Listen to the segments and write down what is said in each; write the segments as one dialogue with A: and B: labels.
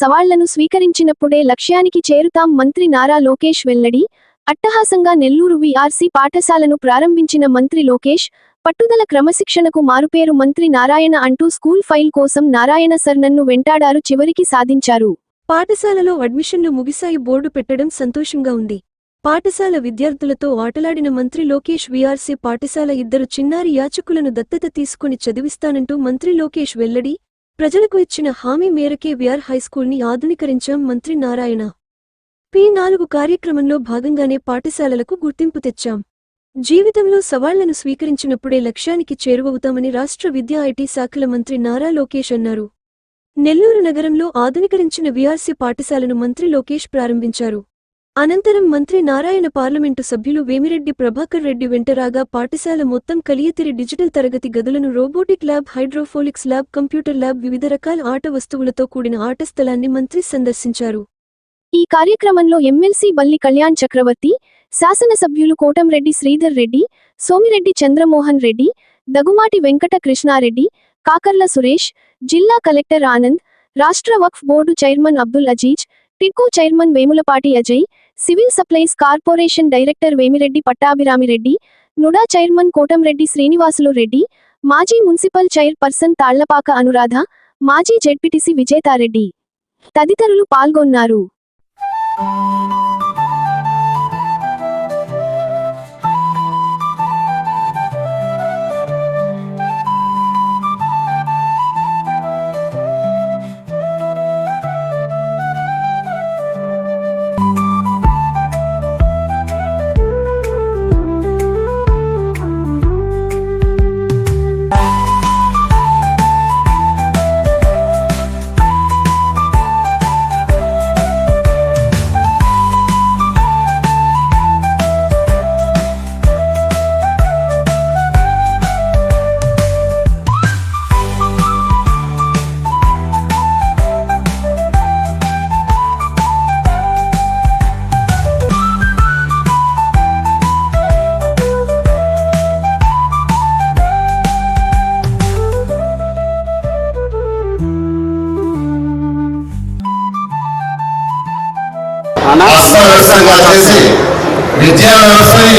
A: సవాళ్ళను స్వీకరించినప్పుడే లక్ష్యానికి చేరుతాం మంత్రి నారా లోకేష్ వెల్లడి. అట్టహాసంగా నెల్లూరు వీఆర్సీ పాఠశాలను ప్రారంభించిన మంత్రి లోకేష్ పట్టుదల క్రమశిక్షణకు మారుపేరు మంత్రి నారాయణ అంటూ స్కూల్ ఫైల్ కోసం నారాయణ సర్ నన్ను వెంటాడారు చివరికి సాధించారు.
B: పాఠశాలలో అడ్మిషన్లు ముగిసాయి బోర్డు పెట్టడం సంతోషంగా ఉంది. పాఠశాల విద్యార్థులతో ఆటలాడిన మంత్రి లోకేష్ వీఆర్సీ పాఠశాల ఇద్దరు చిన్నారి యాచకులను దత్తత తీసుకుని చదివిస్తానంటూ మంత్రి లోకేష్ వెల్లడి ప్రజలకు ఇచ్చిన హామీ మేరకే విఆర్ హైస్కూల్ని ఆధునీకరించాం మంత్రి నారాయణ. పి నాలుగు కార్యక్రమంలో భాగంగానే పాఠశాలలకు గుర్తింపు తెచ్చాం. జీవితంలో సవాళ్ళను స్వీకరించినప్పుడే లక్ష్యానికి చేరువవుతామని రాష్ట్ర విద్యా ఐటీ శాఖల మంత్రి నారా లోకేష్ అన్నారు. నెల్లూరు నగరంలో ఆధునీకరించిన విఆర్సీ పాఠశాలను మంత్రి లోకేష్ ప్రారంభించారు. అనంతరం మంత్రి నారాయణ పార్లమెంటు సభ్యులు వేమిరెడ్డి ప్రభాకర్ రెడ్డి వెంటరాగా పాఠశాల మొత్తం కలియతిరి డిజిటల్ తరగతి గదులను robotic lab hydroponics lab computer lab వివిధ రకాల ఆట వస్తువులతో కూడిన ఆట స్థలాన్ని మంత్రి సందర్శించారు.
A: ఈ కార్యక్రమంలో ఎమ్మెల్సీ బల్లి కళ్యాణ్ చక్రవర్తి శాసనసభ్యులు కోటంరెడ్డి శ్రీధర్ రెడ్డి సోమిరెడ్డి చంద్రమోహన్ రెడ్డి దగుమాటి వెంకట కృష్ణారెడ్డి కాకర్ల సురేష్ జిల్లా కలెక్టర్ ఆనంద్ రాష్ట్ర Waqf board chairman Abdul Aziz TIDCO chairman Vemulapati Ajay civil supplies corporation director Vemireddy Pattabhiramireddy NUDA chairman Kotamreddy Srinivasulu Reddy మాజీ మున్సిపల్ చైర్పర్సన్ తాళ్ళపాక అనురాధ మాజీ జెడ్పీటీసీ విజేతారెడ్డి తదితరులు పాల్గొన్నారు.
C: అస్తవ్యస్తంగా చేసి విద్యా వ్యవస్థని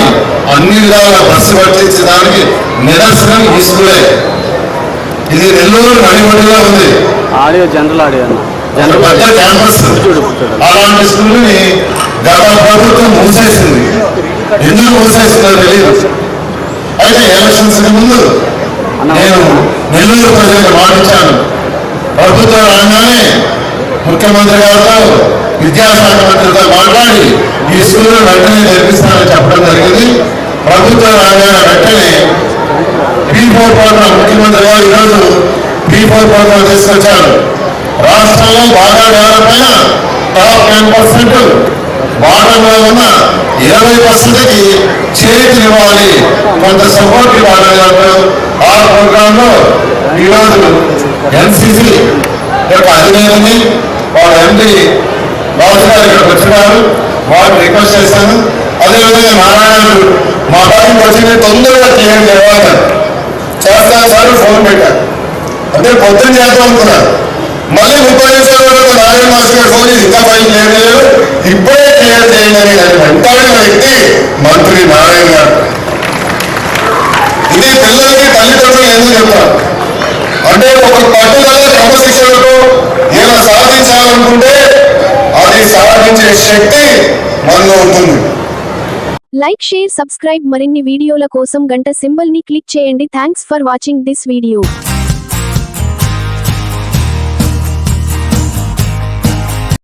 C: అన్ని విధాలుగా బస్సు పట్టించడానికి నిదర్శనం ఈ స్కూలే. ఇది నెల్లూరు నడిబడిలో ఉంది.
D: ఆడియో జనరల్ ఆడియో
C: పెద్ద క్యాంపస్. అలాంటి స్కూల్ని గత ప్రభుత్వం మూసేసింది. ఎందుకు మూసేసిందో తెలియదు అయితే ఎలక్షన్స్ ముందు నేను నెల్లూరు ప్రజలకు మాటిచ్చాను ప్రభుత్వం రాగానే ముఖ్యమంత్రి గారితో మాట్లాడి ఈ స్కూల్ వెంటనే జరిపిస్తానని చెప్పడం జరిగింది. ప్రభుత్వం రాగానే వెంటనే పీ ఫోర్ ప్రోగ్రాం ముఖ్యమంత్రి గారు ఈరోజు పీ ఫోర్ ప్రోగ్రాం తీసుకొచ్చారు. రాష్ట్రంలో బాగా డెవలప్ అయిన టాప్ టెన్ పర్సెంట్ బాటంలో ఉన్న ఇరవై పర్సెంట్కి చేతినివ్వాలి కొంత సపోర్ట్ ఇవ్వాలి ఆ ప్రోగ్రాంలో ఈరోజు ఎన్సిసి యొక్క అధినేతని వాళ్ళ ఎంపీ బాబు గారు ఇక్కడికి వచ్చినారు. వాళ్ళు రిక్వెస్ట్ చేశాను అదేవిధంగా నారాయణుడు మా బాబుకి వచ్చింది తొందరగా క్లియర్ చేయాలి చేస్తాను సార్ ఫోన్ పెట్టారు. అంటే పొద్దున చేద్దాం అనుకున్నారు. మళ్ళీ ముప్పై నిమిషాల వరకు నారాయణ మాస్టర్ గారు ఫోన్ చేసి ఇంకా పైన క్లియర్ చేయలేదు. ఇప్పుడే క్లియర్ చేయండి అని వెంటనే వ్యక్తి మంత్రి నారాయణ గారు. ఇది పిల్లలకి తల్లిదండ్రులు ఎందుకు చెప్తారు అంటే ఒక పట్టుదల క్రమశిక్షణతో ఇలా సాధించాలనుకుంటే సాధించే శక్తి మనలో ఉంటుంది.
A: లైక్ షేర్ సబ్స్క్రైబ్ మరిన్ని వీడియోల కోసం గంట సింబల్ని క్లిక్ చేయండి. Thanks for watching this video.